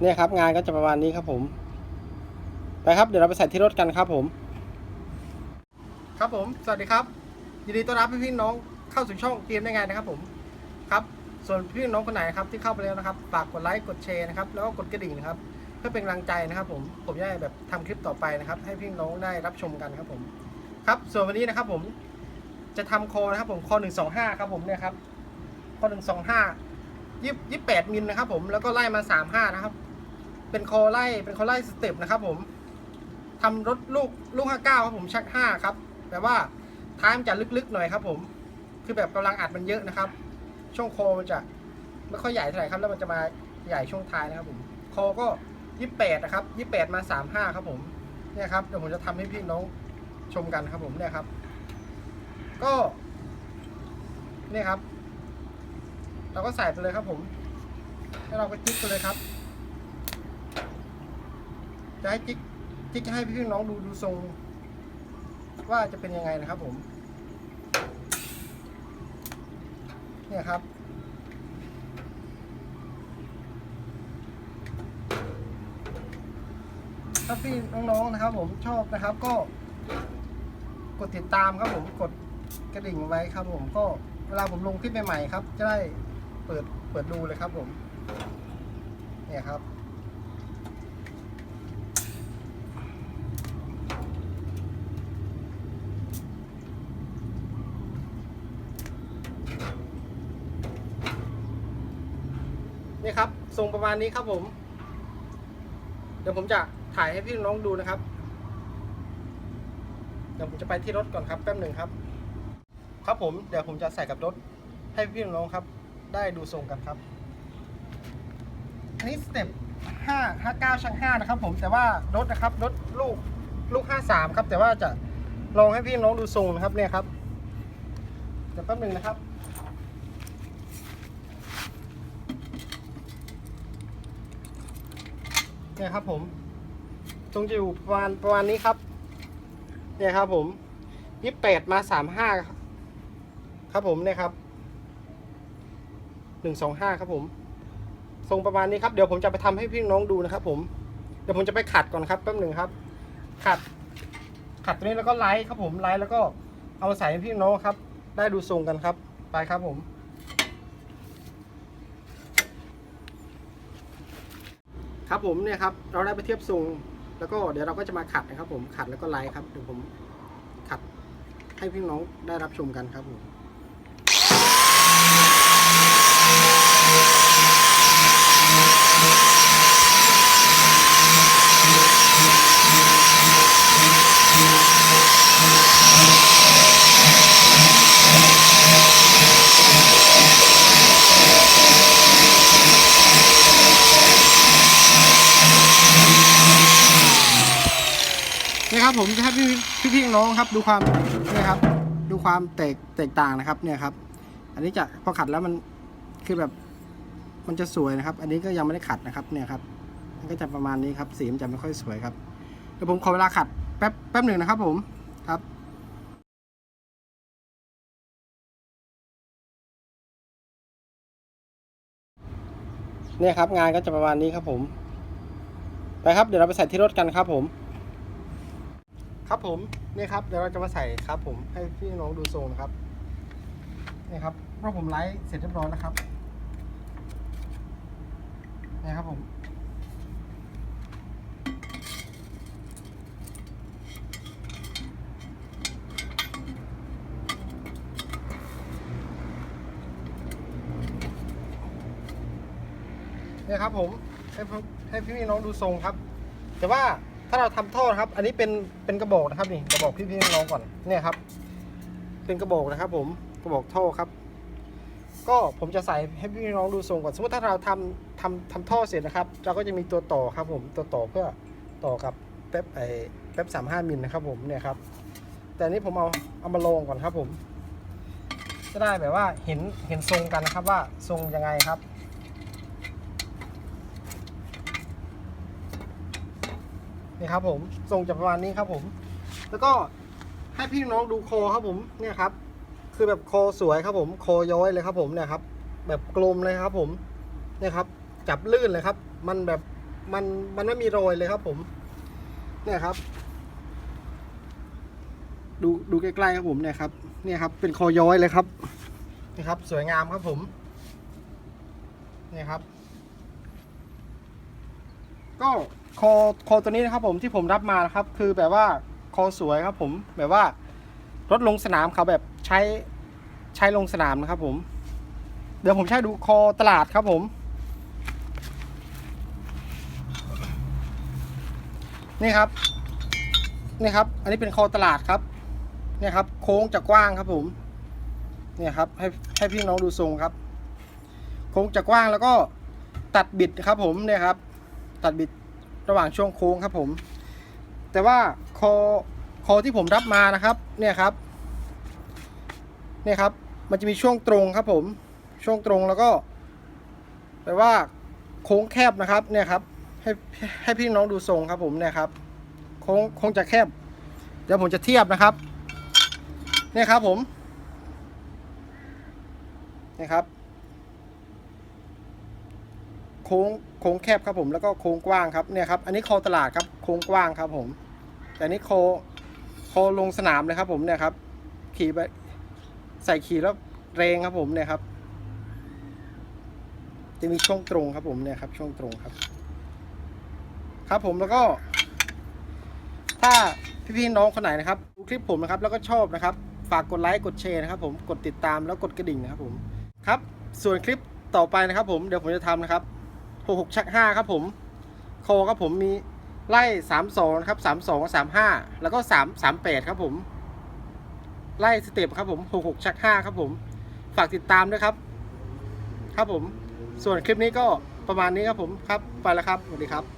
เนี่ยครับ งานก็จะประมาณนี้ครับผม ไปครับ เดี๋ยวเราไปใส่ที่รถกันครับผม ครับผม สวัสดีครับ ยินดีต้อนรับพี่ๆน้องเข้าสู่ช่องเกมได้ไงนะครับ ผม ครับ ส่วนพี่น้องคนไหนครับที่เข้าไปแล้วนะครับ ฝากกดไลค์ กดแชร์นะครับ แล้วก็กดกระดิ่งนะครับ เพื่อเป็นกำลังใจนะครับ ผม ผมจะได้แบบทำคลิปต่อไปนะครับ ให้พี่น้องได้รับชมกันครับผม ครับ ส่วนวันนี้นะครับ ผม จะทำโคนะครับ ผม โคหนึ่งสองห้าครับ ผมเนี่ยครับ โคหนึ่งสองห้ายี่ยี่แปดมิลนะครับ ผม แล้วก็ไล่มาสามห้านะครับ เป็นโคไล่เป็นโคไล่สเต็ปนะครับผมทำรถลูกลูกห้าเก้าครับผมชักห้าครับแต่ว่าท้ายมันจะลึกๆหน่อยครับ ผม คือแบบกำลังอัดมันเยอะนะครับ ช่วงโคมันจะไม่ค่อยใหญ่เท่าไหร่ครับ แล้วมันจะมาใหญ่ช่วงท้ายนะครับ ผมโคก็ยี่แปดนะครับยี่แปดมาสามห้าครับ ผมเนี่ยครับเดี๋ยวผมจะทำให้พี่น้องชมกันครับ ผมเนี่ยครับ ก็เนี่ยครับ เราก็ใส่ไปเลยครับ ผม แล้วเราก็จิ๊กไปเลยครับ จะให้จิ๊กจิ๊กจะให้พี่น้องดูดูทรง ว่าจะเป็นยังไงนะครับผม เนี่ยครับถ้าพี่น้องๆนะครับ ผมชอบนะครับก็ กดติดตามครับผมกดกระดิ่งไว้ครับ ผมก็เวลาผมลงคลิปใหม่ๆครับ จะได้เปิดเปิดดูเลยครับผม เนี่ยครับ ทรงประมาณนี้ครับผม เดี๋ยวผมจะถ่ายให้พี่น้องดูนะครับ เดี๋ยวผมจะไปที่รถก่อนครับแป๊บหนึ่งครับ ครับผมเดี๋ยวผมจะใส่กับรถให้พี่น้องครับ ได้ดูทรงกันครับอันนี้สเต็ปห้าห้าเก้าช่างห้านะครับ ผมแต่ว่ารถนะครับรถลูกลูกห้าสามครับ แต่ว่าจะลองให้พี่น้องดูทรงนะครับเนี่ยครับเดี๋ยวแป๊บหนึ่งนะครับ เนี่ยครับผมตรงจะอยู่ประมาณประมาณนี้ครับ เนี่ยครับผมยี่แปดมาสามห้าครับผมเนี่ยครับหนึ่งสองห้าครับผม ทรงประมาณนี้ครับเดี๋ยวผมจะไปทำให้พี่น้องดูนะครับ ผมเดี๋ยวผมจะไปขัดก่อนครับแป๊บหนึ่งครับ ขัด ขัดตัวนี้แล้วก็ไลท์ครับผมไลท์แล้วก็เอาใส่ให้พี่น้องครับ ได้ดูทรงกันครับ ไปครับผม ครับผมเนี่ยครับเราได้ไปเทียบทรงแล้วก็เดี๋ยวเราก็จะมาขัดนะครับ ผมขัดแล้วก็ไลท์ครับเดี๋ยวผมขัดให้พี่น้องได้รับชมกันครับผม นี่ครับผมจะให้พี่พี่พี่น้องครับ ดูความนี่ครับ ดูความแตกแตกต่างนะครับ เนี่ยครับ อันนี้จะพอขัดแล้วมันคือแบบ มันจะสวยนะครับ อันนี้ก็ยังไม่ได้ขัดนะครับ เนี่ยครับมันก็จะประมาณนี้ครับ สีมันจะไม่ค่อยสวยครับเดี๋ยวผมขอเวลาขัดแป๊บแป๊บหนึ่งนะครับ ผมครับเนี่ยครับงานก็จะประมาณนี้ครับผม ไปครับ เดี๋ยวเราไปใส่ที่รถกันครับผม ครับผมนี่ครับเดี๋ยวเราจะมาใส่ครับ ผมให้พี่น้องดูทรงนะครับนี่ครับเพราะผมไลฟ์เสร็จเรียบร้อยแล้วครับนี่ครับผมนี่ครับผมให้ให้พี่น้องดูทรงครับ แต่ว่า ถ้าเราทำท่อนะครับ อันนี้เป็นเป็นกระบอกนะครับนี่กระบอกพี่พี่น้องก่อนเนี่ยครับ เป็นกระบอกนะครับ ผมกระบอกท่อครับ ก็ผมจะใส่ให้พี่น้องดูทรงก่อนสมมติถ้าเราทำทำทำท่อเสร็จนะครับ เราก็จะมีตัวต่อครับ ผมตัวต่อเพื่อต่อกับแป๊บไอแป๊บสามห้ามิลนะครับ ผมเนี่ยครับ แต่นนี้ผมเอาเอามาลงก่อนครับ ผม จะได้แบบว่าเห็นเห็นทรงกันนะครับว่าทรงยังไงครับ นี่ครับผมทรงจะประมาณนี้ครับผม แล้วก็ให้พี่น้องดูโคครับผมเนี่ยครับ คือแบบโคสวยครับผมโคย้อยเลยครับผมเนี่ยครับ แบบกลมเลยครับผมเนี่ยครับ จับลื่นเลยครับ มันแบบมันมันไม่มีรอยเลยครับผม เนี่ยครับ ดูดูใกล้ๆครับผมเนี่ยครับ เนี่ยครับ เป็นคอย้อยเลยครับนี่ครับ สวยงามครับผมเนี่ยครับ ก็คอคอตัวนี้นะครับผมที่ผมรับมานะครับ คือแบบว่าคอสวยครับผมแบบว่ารถลงสนามเขาแบบใช้ใช้ลงสนามนะครับผม เดี๋ยวผมใช้ดูคอตลาดครับผมนี่ครับนี่ครับ อันนี้เป็นคอตลาดครับเนี่ยครับ โค้งจะกว้างครับผมเนี่ยครับให้ให้พี่น้องดูทรงครับ โค้งจะกว้างแล้วก็ตัดบิดครับผมเนี่ยครับ ตัดบิดระหว่างช่วงโค้งครับผม แต่ว่าคอคอที่ผมรับมานะครับเนี่ยครับเนี่ยครับ มันจะมีช่วงตรงครับผม ช่วงตรงแล้วก็แปลว่าโค้งแคบนะครับเนี่ยครับ ให้ให้พี่น้องดูทรงครับผมเนี่ยครับโค้งโค้งจะแคบ เดี๋ยวผมจะเทียบนะครับ เนี่ยครับผมเนี่ยครับ โค้งโค้งแคบครับผมแล้วก็โค้งกว้างครับเนี่ยครับอันนี้โคอตลาดครับโค้งกว้างครับผม แต่นนี้โคโคลงสนามเลยครับผมเนี่ยครับ ขี่ไปใส่ขี่แล้วเรงครับผมเนี่ยครับ จะมีช่วงตรงครับผมเนี่ยครับ ช่วงตรงครับ ครับผมแล้วก็ ถ้าพี่ๆน้องคนไหนนะครับดูคลิปผมนะครับ แล้วก็ชอบนะครับ ฝากกดไลค์กดแชร์นะครับ ผมกดติดตามแล้วกดกระดิ่งนะครับผมครับ ส่วนคลิปต่อไปนะครับ ผมเดี๋ยวผมจะทำนะครับ 66 ชัก 5 ครับผม โคครับผมมีไล่สามสองครับสามสองสามห้าแล้วก็สามสามแปดครับผม ไล่สเต็ปครับผม 66 ชัก 5 ครับผม ฝากติดตามด้วยครับ ครับผม ส่วนคลิปนี้ก็ประมาณนี้ครับผมครับ ไปแล้วครับ สวัสดีครับ